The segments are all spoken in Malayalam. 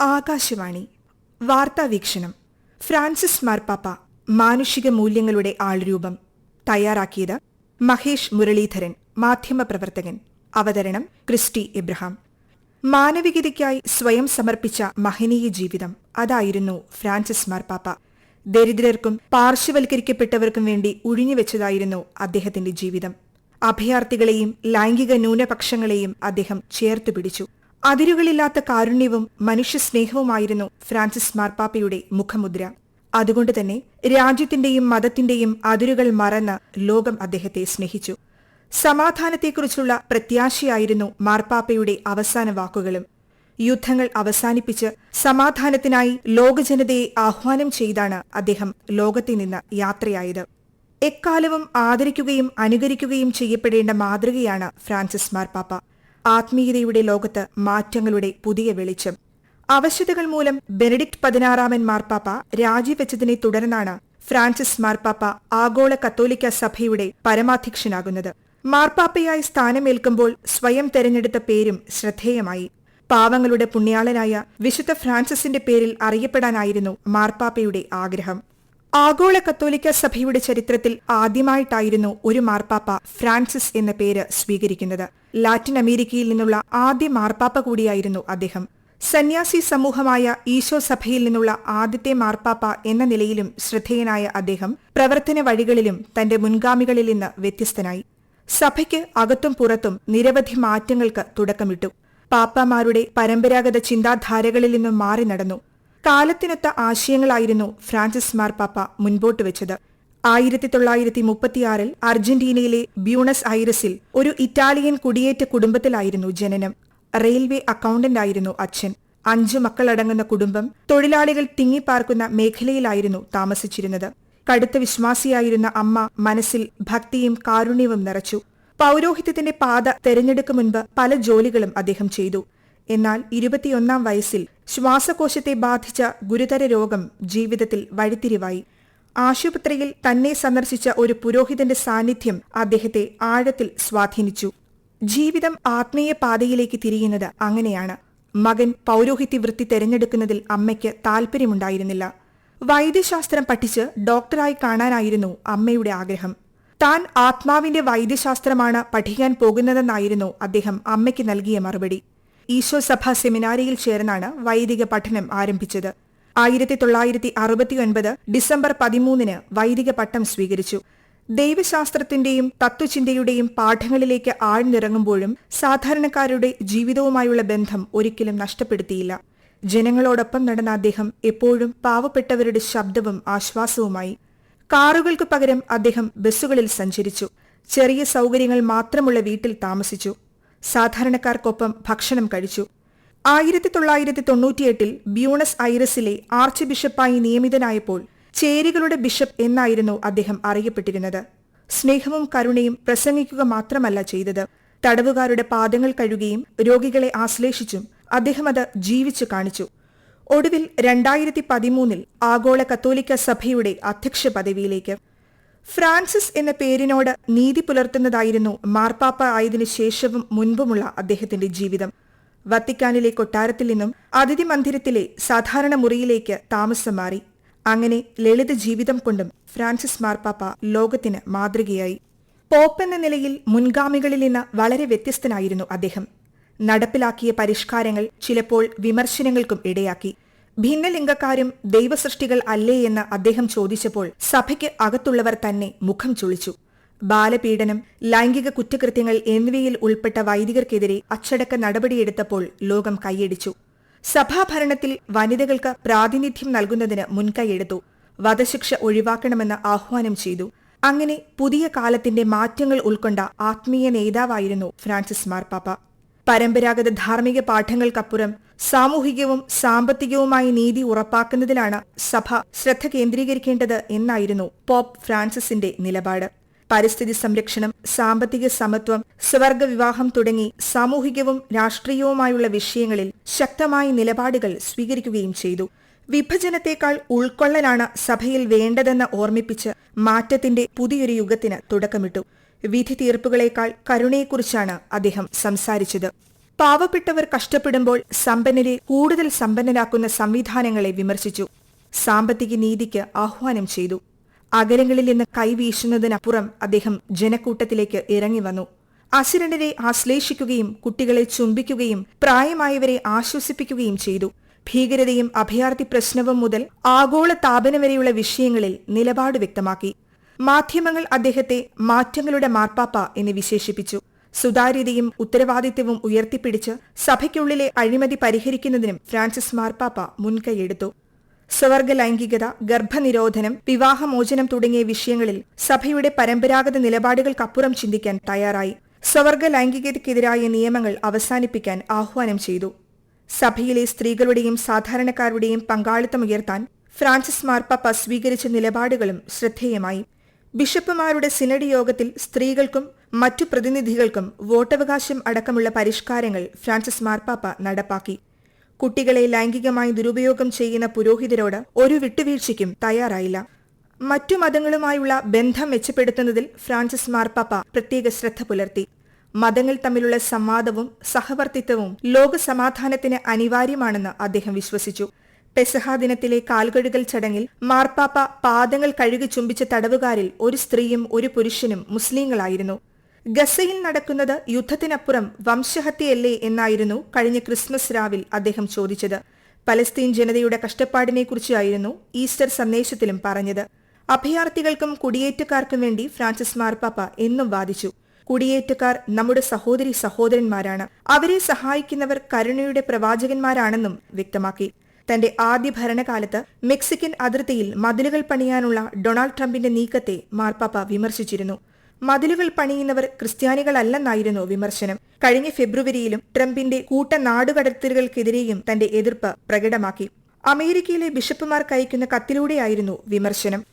ആകാശവാണി. വാർത്താ വീക്ഷണം. ഫ്രാൻസിസ് മാർപ്പാപ്പ മാനുഷിക മൂല്യങ്ങളുടെ ആൾരൂപം. തയ്യാറാക്കിയത് മഹേഷ് മുരളീധരൻ മാധ്യമപ്രവർത്തകൻ അവതരണം ക്രിസ്റ്റി ഇബ്രഹാം മാനവികതയ്ക്കായി സ്വയം സമർപ്പിച്ച മഹനീയ ജീവിതം. അതായിരുന്നു ഫ്രാൻസിസ് മാർപ്പാപ്പ. ദരിദ്രർക്കും പാർശ്വവൽക്കരിക്കപ്പെട്ടവർക്കും വേണ്ടി ഉഴിഞ്ഞുവെച്ചതായിരുന്നു അദ്ദേഹത്തിന്റെ ജീവിതം. അഭയാർത്ഥികളെയും ലൈംഗിക ന്യൂനപക്ഷങ്ങളെയും അദ്ദേഹം ചേർത്തു പിടിച്ചു. അതിരുകളില്ലാത്ത കാരുണ്യവും മനുഷ്യസ്നേഹവുമായിരുന്നു ഫ്രാൻസിസ് മാർപ്പാപ്പയുടെ മുഖമുദ്ര. അതുകൊണ്ട് തന്നെ രാജ്യത്തിന്റെയും മതത്തിന്റെയും അതിരുകൾ മറന്ന് ലോകം അദ്ദേഹത്തെ സ്നേഹിച്ചു. സമാധാനത്തെക്കുറിച്ചുള്ള പ്രത്യാശയായിരുന്നു മാർപ്പാപ്പയുടെ അവസാന വാക്കുകളും. യുദ്ധങ്ങൾ അവസാനിപ്പിച്ച് സമാധാനത്തിനായി ലോകജനതയെ ആഹ്വാനം ചെയ്താണ് അദ്ദേഹം ലോകത്തിൽ നിന്ന് യാത്രയായത്. എക്കാലവും ആദരിക്കുകയും അനുകരിക്കുകയും ചെയ്യപ്പെടേണ്ട മാതൃകയാണ് ഫ്രാൻസിസ് മാർപ്പാപ്പ. ആത്മീയതയുടെ ലോകത്ത് മാറ്റങ്ങളുടെ പുതിയ വെളിച്ചം. ആവശ്യതകൾ മൂലം ബെനഡിക്ട് പതിനാറാമൻ മാർപ്പാപ്പ രാജിവെച്ചതിനെ തുടർന്നാണ് ഫ്രാൻസിസ് മാർപ്പാപ്പ ആഗോള കത്തോലിക്ക സഭയുടെ പരമാധ്യക്ഷനാകുന്നത്. മാർപ്പാപ്പയായി സ്ഥാനമേൽക്കുമ്പോൾ സ്വയം തെരഞ്ഞെടുത്ത പേരും ശ്രദ്ധേയമായി. പാവങ്ങളുടെ പുണ്യാളനായ വിശുദ്ധ ഫ്രാൻസിസിന്റെ പേരിൽ അറിയപ്പെടാനായിരുന്നു മാർപ്പാപ്പയുടെ ആഗ്രഹം. ആഗോള കത്തോലിക്ക സഭയുടെ ചരിത്രത്തിൽ ആദ്യമായിട്ടായിരുന്നു ഒരു മാർപ്പാപ്പ ഫ്രാൻസിസ് എന്ന പേര് സ്വീകരിക്കുന്നത്. ലാറ്റിൻ അമേരിക്കയിൽ നിന്നുള്ള ആദ്യ മാർപ്പാപ്പ കൂടിയായിരുന്നു അദ്ദേഹം. സന്യാസി സമൂഹമായ ഈശോ സഭയിൽ നിന്നുള്ള ആദ്യത്തെ മാർപ്പാപ്പ എന്ന നിലയിലും ശ്രദ്ധേയനായ അദ്ദേഹം പ്രവർത്തന വഴികളിലും തന്റെ മുൻഗാമികളിൽ നിന്ന് വ്യത്യസ്തനായി. സഭയ്ക്ക് അകത്തും പുറത്തും നിരവധി മാറ്റങ്ങൾക്ക് തുടക്കമിട്ടു. പാപ്പാമാരുടെ പരമ്പരാഗത ചിന്താധാരകളിൽ നിന്നും മാറി നടന്നു. കാലത്തിനൊത്ത ആശയങ്ങളായിരുന്നു ഫ്രാൻസിസ് മാർപ്പാപ്പ മുൻപോട്ട് വെച്ചത്. ആയിരത്തി തൊള്ളായിരത്തി മുപ്പത്തിയാറിൽ അർജന്റീനയിലെ ബ്യൂണസ് ഐറസിൽ ഒരു ഇറ്റാലിയൻ കുടിയേറ്റ കുടുംബത്തിലായിരുന്നു ജനനം. റെയിൽവേ അക്കൌണ്ടന്റായിരുന്നു അച്ഛൻ. അഞ്ചു മക്കളടങ്ങുന്ന കുടുംബം തൊഴിലാളികൾ തിങ്ങിപ്പാർക്കുന്ന മേഖലയിലായിരുന്നു താമസിച്ചിരുന്നത്. കടുത്ത വിശ്വാസിയായിരുന്ന അമ്മ മനസ്സിൽ ഭക്തിയും കാരുണ്യവും നിറച്ചു. പൗരോഹിത്യത്തിന്റെ പാത തെരഞ്ഞെടുക്കും മുൻപ് പല ജോലികളും അദ്ദേഹം ചെയ്തു. എന്നാൽ ഇരുപത്തിയൊന്നാം വയസ്സിൽ ശ്വാസകോശത്തെ ബാധിച്ച ഗുരുതര രോഗം ജീവിതത്തിൽ വഴിത്തിരിവായി. ആശുപത്രിയിൽ തന്നെ സന്ദർശിച്ച ഒരു പുരോഹിതന്റെ സാന്നിധ്യം അദ്ദേഹത്തെ ആഴത്തിൽ സ്വാധീനിച്ചു. ജീവിതം ആത്മീയ പാതയിലേക്ക് തിരിയുന്നത് അങ്ങനെയാണ്. മകൻ പൗരോഹിത്യ വൃത്തി തെരഞ്ഞെടുക്കുന്നതിൽ അമ്മയ്ക്ക് താൽപ്പര്യമുണ്ടായിരുന്നില്ല. വൈദ്യശാസ്ത്രം പഠിച്ച് ഡോക്ടറായി കാണാനായിരുന്നു അമ്മയുടെ ആഗ്രഹം. താൻ ആത്മാവിന്റെ വൈദ്യശാസ്ത്രമാണ് പഠിക്കാൻ പോകുന്നതെന്നായിരുന്നു അദ്ദേഹം അമ്മയ്ക്ക് നൽകിയ മറുപടി. ഈശോ സഭ സെമിനാരിയിൽ ചേർന്നാണ് വൈദിക പഠനം ആരംഭിച്ചത്. ആയിരത്തി തൊള്ളായിരത്തി അറുപത്തിയൊൻപത് ഡിസംബർ പതിമൂന്നിന് വൈദിക പട്ടം സ്വീകരിച്ചു. ദൈവശാസ്ത്രത്തിന്റെയും തത്വചിന്തയുടെയും പാഠങ്ങളിലേക്ക് ആഴ്ന്നിറങ്ങുമ്പോഴും സാധാരണക്കാരുടെ ജീവിതവുമായുള്ള ബന്ധം ഒരിക്കലും നഷ്ടപ്പെടുത്തിയില്ല. ജനങ്ങളോടൊപ്പം നടന്ന അദ്ദേഹം എപ്പോഴും പാവപ്പെട്ടവരുടെ ശബ്ദവും ആശ്വാസവുമായി. കാറുകൾക്ക് പകരം അദ്ദേഹം ബസ്സുകളിൽ സഞ്ചരിച്ചു. ചെറിയ സൗകര്യങ്ങൾ മാത്രമുള്ള വീട്ടിൽ താമസിച്ചു. സാധാരണക്കാർക്കൊപ്പം ഭക്ഷണം കഴിച്ചു. ആയിരത്തി തൊള്ളായിരത്തി തൊണ്ണൂറ്റിയെട്ടിൽ ബ്യൂണസ് ഐറസിലെ ആർച്ച് ബിഷപ്പായി നിയമിതനായപ്പോൾ ചേരികളുടെ ബിഷപ്പ് എന്നായിരുന്നു അദ്ദേഹം അറിയപ്പെട്ടിരുന്നത്. സ്നേഹവും കരുണയും പ്രസംഗിക്കുക മാത്രമല്ല ചെയ്തത്. തടവുകാരുടെ പാദങ്ങൾ കഴുകുകയും രോഗികളെ ആശ്ലേഷിച്ചും അദ്ദേഹം അത് ജീവിച്ചു കാണിച്ചു. ഒടുവിൽ രണ്ടായിരത്തി പതിമൂന്നിൽ ആഗോള കത്തോലിക്ക സഭയുടെ അധ്യക്ഷ പദവിയിലേക്ക്. ഫ്രാൻസിസ് എന്ന പേരിനോട് നീതി പുലർത്തുന്നതായിരുന്നു മാർപ്പാപ്പ ആയതിനു ശേഷവും മുൻപുമുള്ള അദ്ദേഹത്തിന്റെ ജീവിതം. വത്തിക്കാനിലെ കൊട്ടാരത്തിൽ നിന്നും അതിഥി മന്ദിരത്തിലെ സാധാരണ മുറിയിലേക്ക് താമസം മാറി. അങ്ങനെ ലളിത ജീവിതം കൊണ്ടും ഫ്രാൻസിസ് മാർപ്പാപ്പ ലോകത്തിന് മാതൃകയായി. പോപ്പ് എന്ന നിലയിൽ മുൻഗാമികളിൽ നിന്ന് വളരെ വ്യത്യസ്തനായിരുന്നു അദ്ദേഹം. നടപ്പിലാക്കിയ പരിഷ്കാരങ്ങൾ ചിലപ്പോൾ വിമർശനങ്ങൾക്കും ഇടയാക്കി. ഭിന്നലിംഗക്കാരും ദൈവസൃഷ്ടികൾ അല്ലേ എന്ന് അദ്ദേഹം ചോദിച്ചപ്പോൾ സഭയ്ക്ക് അകത്തുള്ളവർ തന്നെ മുഖം ചുളിച്ചു. ബാലപീഡനം ലൈംഗിക കുറ്റകൃത്യങ്ങൾ എന്നിവയിൽ ഉൾപ്പെട്ട വൈദികർക്കെതിരെ അച്ചടക്ക നടപടിയെടുത്തപ്പോൾ ലോകം കൈയടിച്ചു. സഭാഭരണത്തിൽ വനിതകൾക്ക് പ്രാതിനിധ്യം നൽകുന്നതിന് മുൻകൈയെടുത്തു. വധശിക്ഷ ഒഴിവാക്കണമെന്ന് ആഹ്വാനം ചെയ്തു. അങ്ങനെ പുതിയ കാലത്തിന്റെ മാറ്റങ്ങൾ ഉൾക്കൊണ്ട ആത്മീയ നേതാവായിരുന്നു ഫ്രാൻസിസ് മാർപ്പാപ്പ പരമ്പരാഗത ധാർമ്മിക പാഠങ്ങൾക്കപ്പുറം സാമൂഹികവും സാമ്പത്തികവുമായ നീതി ഉറപ്പാക്കുന്നതിലാണ് സഭ ശ്രദ്ധ കേന്ദ്രീകരിക്കേണ്ടത് എന്നായിരുന്നു പോപ്പ് ഫ്രാൻസിസിന്റെ നിലപാട്. പരിസ്ഥിതി സംരക്ഷണം സാമ്പത്തിക സമത്വം സ്വർഗവിവാഹം തുടങ്ങി സാമൂഹികവും രാഷ്ട്രീയവുമായുള്ള വിഷയങ്ങളിൽ ശക്തമായ നിലപാടുകൾ സ്വീകരിക്കുകയും ചെയ്തു. വിഭജനത്തെക്കാൾ ഉൾക്കൊള്ളലാണ് സഭയിൽ വേണ്ടതെന്ന് ഓർമ്മിപ്പിച്ച് മാറ്റത്തിന്റെ പുതിയൊരു യുഗത്തിന് തുടക്കമിട്ടു. വിധി തീർപ്പുകളേക്കാൾ കരുണയെക്കുറിച്ചാണ് അദ്ദേഹം സംസാരിച്ചത്. പാവപ്പെട്ടവർ കഷ്ടപ്പെടുമ്പോൾ സമ്പന്നരെ കൂടുതൽ സമ്പന്നരാക്കുന്ന സംവിധാനങ്ങളെ വിമർശിച്ചു. സാമ്പത്തിക നീതിക്ക് ആഹ്വാനം ചെയ്തു. അകലങ്ങളിൽ നിന്ന് കൈവീശുന്നതിനപ്പുറം അദ്ദേഹം ജനക്കൂട്ടത്തിലേക്ക് ഇറങ്ങി വന്നു. അസുരനരെ ആശ്ലേഷിക്കുകയും കുട്ടികളെ ചുംബിക്കുകയും പ്രായമായവരെ ആശ്വസിപ്പിക്കുകയും ചെയ്തു. ഭീകരതയും അഭയാർത്ഥി പ്രശ്നവും മുതൽ ആഗോള താപനം വരെയുള്ള വിഷയങ്ങളിൽ നിലപാട് വ്യക്തമാക്കി. മാധ്യമങ്ങൾ അദ്ദേഹത്തെ മാറ്റങ്ങളുടെ മാർപ്പാപ്പ എന്ന് വിശേഷിപ്പിച്ചു. സുതാര്യതയും ഉത്തരവാദിത്വവും ഉയർത്തിപ്പിടിച്ച് സഭയ്ക്കുള്ളിലെ അഴിമതി പരിഹരിക്കുന്നതിനും ഫ്രാൻസിസ് മാർപ്പാപ്പ മുൻകൈയെടുത്തു സ്വവർഗ ലൈംഗികത ഗർഭനിരോധനം വിവാഹമോചനം തുടങ്ങിയ വിഷയങ്ങളിൽ സഭയുടെ പരമ്പരാഗത നിലപാടുകൾക്കപ്പുറം ചിന്തിക്കാൻ തയ്യാറായി. സ്വവർഗ ലൈംഗികതയ്ക്കെതിരായ നിയമങ്ങൾ അവസാനിപ്പിക്കാൻ ആഹ്വാനം ചെയ്തു. സഭയിലെ സ്ത്രീകളുടെയും സാധാരണക്കാരുടെയും പങ്കാളിത്തമുയർത്താൻ ഫ്രാൻസിസ് മാർപ്പാപ്പ സ്വീകരിച്ച നിലപാടുകളും ശ്രദ്ധേയമായി. ബിഷപ്പുമാരുടെ സിനഡ് യോഗത്തിൽ സ്ത്രീകൾക്കും മറ്റു പ്രതിനിധികൾക്കും വോട്ടവകാശം അടക്കമുള്ള പരിഷ്കാരങ്ങൾ ഫ്രാൻസിസ് മാർപ്പാപ്പ നടപ്പാക്കി. കുട്ടികളെ ലൈംഗികമായി ദുരുപയോഗം ചെയ്യുന്ന പുരോഹിതരോട് ഒരു വിട്ടുവീഴ്ചയ്ക്കും തയ്യാറായില്ല. മറ്റു മതങ്ങളുമായുള്ള ബന്ധം മെച്ചപ്പെടുത്തുന്നതിൽ ഫ്രാൻസിസ് മാർപ്പാപ്പ പ്രത്യേക ശ്രദ്ധ പുലർത്തി. മതങ്ങൾ തമ്മിലുള്ള സംവാദവും സഹവർത്തിത്വവും ലോക സമാധാനത്തിന് അനിവാര്യമാണെന്ന് അദ്ദേഹം വിശ്വസിച്ചു. പെസഹാ ദിനത്തിലെ കാൽകഴുകൽ ചടങ്ങിൽ മാർപ്പാപ്പ പാദങ്ങൾ കഴുകി ചുംബിച്ച തടവുകാരിൽ ഒരു സ്ത്രീയും ഒരു പുരുഷനും മുസ്ലിങ്ങളായിരുന്നു. ഗസയിൽ നടക്കുന്നത് യുദ്ധത്തിനപ്പുറം വംശഹത്യയല്ലേ എന്നായിരുന്നു കഴിഞ്ഞ ക്രിസ്മസ് രാവിൽ അദ്ദേഹം ചോദിച്ചത്. പലസ്തീൻ ജനതയുടെ കഷ്ടപ്പാടിനെക്കുറിച്ചായിരുന്നു ഈസ്റ്റർ സന്ദേശത്തിലും പറഞ്ഞത്. അഭയാർത്ഥികൾക്കും കുടിയേറ്റക്കാർക്കും വേണ്ടി ഫ്രാൻസിസ് മാർപ്പാപ്പ എന്നും വാദിച്ചു. കുടിയേറ്റക്കാർ നമ്മുടെ സഹോദരി സഹോദരന്മാരാണ്. അവരെ സഹായിക്കുന്നവർ കരുണയുടെ പ്രവാചകന്മാരാണെന്നും വ്യക്തമാക്കി. തന്റെ ആദ്യ ഭരണകാലത്ത് മെക്സിക്കൻ അതിർത്തിയിൽ മതിലുകൾ പണിയാനുള്ള ഡൊണാൾഡ് ട്രംപിന്റെ നീക്കത്തെ മാർപ്പാപ്പ വിമർശിച്ചിരുന്നു. മതിലുകൾ പണിയുന്നവർ ക്രിസ്ത്യാനികളല്ലെന്നായിരുന്നു വിമർശനം. കഴിഞ്ഞ ഫെബ്രുവരിയിലും ട്രംപിന്റെ കൂട്ട നാടുകടത്തലുകൾക്കെതിരെയും തന്റെ എതിർപ്പ് പ്രകടമാക്കി. അമേരിക്കയിലെ ബിഷപ്പുമാർക്ക് അയക്കുന്ന കത്തിലൂടെയായിരുന്നു വിമർശനം.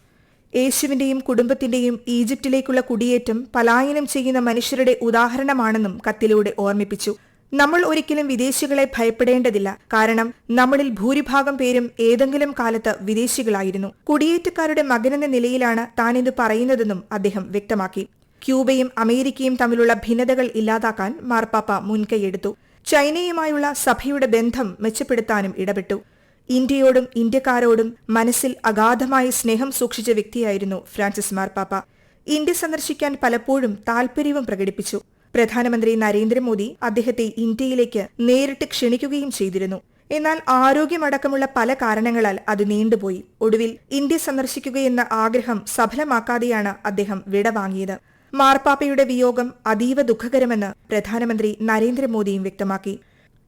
യേശുവിന്റെയും കുടുംബത്തിന്റെയും ഈജിപ്തിലേക്കുള്ള കുടിയേറ്റം പലായനം ചെയ്യുന്ന മനുഷ്യരുടെ ഉദാഹരണമാണെന്നും കത്തിലൂടെ ഓർമ്മിപ്പിച്ചു. നമ്മൾ ഒരിക്കലും വിദേശികളെ ഭയപ്പെടേണ്ടതില്ല. കാരണം നമ്മളിൽ ഭൂരിഭാഗം പേരും ഏതെങ്കിലും കാലത്ത് വിദേശികളായിരുന്നു. കുടിയേറ്റക്കാരുടെ മകനെന്ന നിലയിലാണ് താൻ ഇത് പറയുന്നതെന്നും അദ്ദേഹം വ്യക്തമാക്കി. ക്യൂബയും അമേരിക്കയും തമ്മിലുള്ള ഭിന്നതകൾ ഇല്ലാതാക്കാൻ മാർപ്പാപ്പ മുൻകൈയെടുത്തു. ചൈനയുമായുള്ള സഭയുടെ ബന്ധം മെച്ചപ്പെടുത്താനും ഇടപെട്ടു. ഇന്ത്യയോടും ഇന്ത്യക്കാരോടും മനസ്സിൽ അഗാധമായ സ്നേഹം സൂക്ഷിച്ച വ്യക്തിയായിരുന്നു ഫ്രാൻസിസ് മാർപ്പാപ്പ. ഇന്ത്യ സന്ദർശിക്കാൻ പലപ്പോഴും താൽപര്യവും പ്രകടിപ്പിച്ചു. പ്രധാനമന്ത്രി നരേന്ദ്രമോദി അദ്ദേഹത്തെ ഇന്ത്യയിലേക്ക് നേരിട്ട് ക്ഷണിക്കുകയും ചെയ്തിരുന്നു. എന്നാൽ ആരോഗ്യമടക്കമുള്ള പല കാരണങ്ങളാൽ അത് നീണ്ടുപോയി. ഒടുവിൽ ഇന്ത്യ സന്ദർശിക്കുകയെന്ന ആഗ്രഹം സഫലമാക്കാതെയാണ് അദ്ദേഹം വിടവാങ്ങിയത്. മാർപ്പാപ്പയുടെ വിയോഗം അതീവ ദുഃഖകരമെന്ന് പ്രധാനമന്ത്രി നരേന്ദ്രമോദിയും വ്യക്തമാക്കി.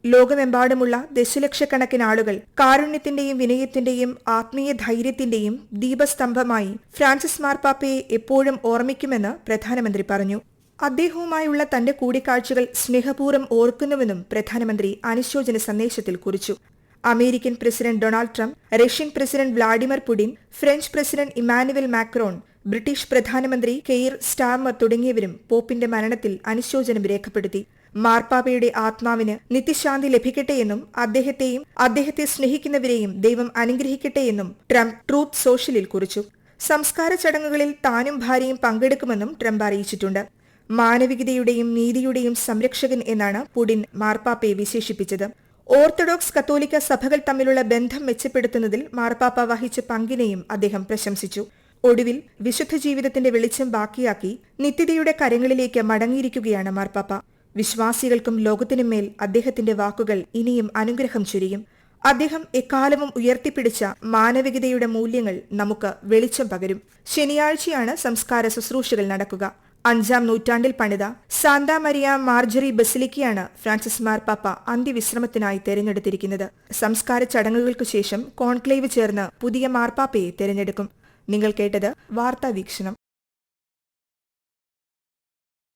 ലോകമെമ്പാടുമുള്ള ദശലക്ഷക്കണക്കിന് ആളുകൾ കാരുണ്യത്തിന്റെയും വിനയത്തിന്റെയും ആത്മീയ ധൈര്യത്തിന്റെയും ദീപസ്തംഭമായി ഫ്രാൻസിസ് മാർപ്പാപ്പയെ എപ്പോഴും ഓർമ്മിക്കുമെന്ന് പ്രധാനമന്ത്രി പറഞ്ഞു. അദ്ദേഹവുമായുള്ള തന്റെ കൂടിക്കാഴ്ചകൾ സ്നേഹപൂർവം ഓർക്കുന്നുവെന്നും പ്രധാനമന്ത്രി അനുശോചന സന്ദേശത്തിൽ കുറിച്ചു. American president Donald Trump Russian president Vladimir Putin French president Emmanuel Macron British പ്രധാനമന്ത്രി കെയ്ർ സ്റ്റാമർ തുടങ്ങിയവരും പോപ്പിന്റെ മരണത്തിൽ അനുശോചനം രേഖപ്പെടുത്തി. മാർപ്പാപ്പയുടെ ആത്മാവിന് നിത്യശാന്തി ലഭിക്കട്ടെയെന്നും അദ്ദേഹത്തെയും അദ്ദേഹത്തെ സ്നേഹിക്കുന്നവരെയും ദൈവം അനുഗ്രഹിക്കട്ടെയെന്നും ട്രംപ് ട്രൂത്ത് സോഷ്യലിൽ കുറിച്ചു. സംസ്കാര ചടങ്ങുകളിൽ താനും ഭാര്യയും പങ്കെടുക്കുമെന്നും ട്രംപ് അറിയിച്ചിട്ടുണ്ട്. മാനവികതയുടെയും നീതിയുടെയും സംരക്ഷകൻ എന്നാണ് പുടിൻ മാർപ്പാപ്പയെ വിശേഷിപ്പിച്ചത്. ഓർത്തഡോക്സ് കത്തോലിക്ക സഭകൾ തമ്മിലുള്ള ബന്ധം മെച്ചപ്പെടുത്തുന്നതിൽ മാർപ്പാപ്പ വഹിച്ച പങ്കിനെയും അദ്ദേഹം പ്രശംസിച്ചു. ഒടുവിൽ വിശുദ്ധ ജീവിതത്തിന്റെ വെളിച്ചം ബാക്കിയാക്കി നിത്യതയുടെ കരങ്ങളിലേക്ക് മടങ്ങിയിരിക്കുകയാണ് മാർപ്പാപ്പ. വിശ്വാസികൾക്കും ലോകത്തിനും മേൽ അദ്ദേഹത്തിന്റെ വാക്കുകൾ ഇനിയും അനുഗ്രഹം ചുരിയും. അദ്ദേഹം എക്കാലവും ഉയർത്തിപ്പിടിച്ച മാനവികതയുടെ മൂല്യങ്ങൾ നമുക്ക് വെളിച്ചം പകരും. ശനിയാഴ്ചയാണ് സംസ്കാര ശുശ്രൂഷകൾ നടക്കുക. അഞ്ചാം നൂറ്റാണ്ടിൽ പണിത സാന്താ മരിയ മാർജറി ബസിലിക്കയാണ് ഫ്രാൻസിസ് മാർപ്പാപ്പ അന്ത്യവിശ്രമത്തിനായി തെരഞ്ഞെടുത്തിരിക്കുന്നത്. സംസ്കാര ചടങ്ങുകൾക്കു ശേഷം കോൺക്ലേവ് ചേർന്ന് പുതിയ മാർപ്പാപ്പയെ തെരഞ്ഞെടുക്കും. നിങ്ങൾ കേട്ടത് വാർത്താ വീക്ഷണം.